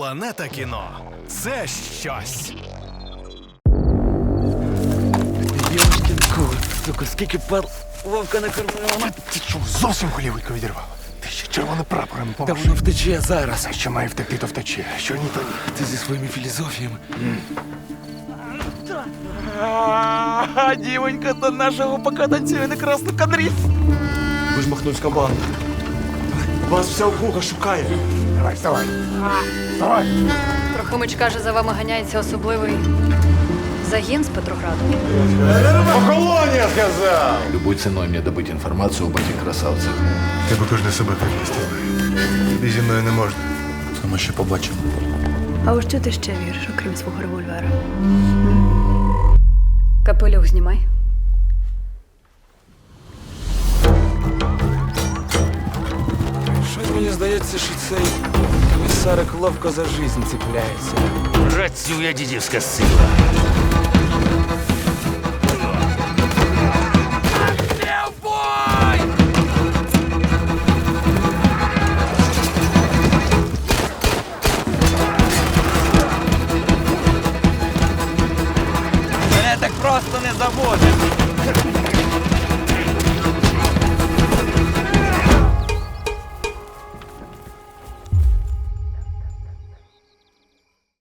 Планета кіно це щось. Йошкін кот, сука, скільки пар вовка накормила. мать. Ти що, зовсім голівку відірвав? Ти ще червоним прапором Та помаш. воно втече зараз. Все, що має втекти, то втече. Що ні, то ні. Ти зі своїми філізофіями. А, Дівонька до нашого пока танцює на красну кадрі. Ви ж махнувська банда. Вас вся округа шукає. Давай, вставай. Вставай. Трохимич каже, за вами ганяється особливий загін з Петрограду. Колонія сказав! Любой ценой мне добыть информацию об этих красавцах. Ти кожен себе так вести. Тобі зі мною не можна. Це ми ще побачимо. А у що ти ще віриш, окрім свого револьвера? Капелюх знімай. Мені здається, що цей комісарик ловко за жизнь цепляється. Працює дідівська сила. Мене так просто не заводить.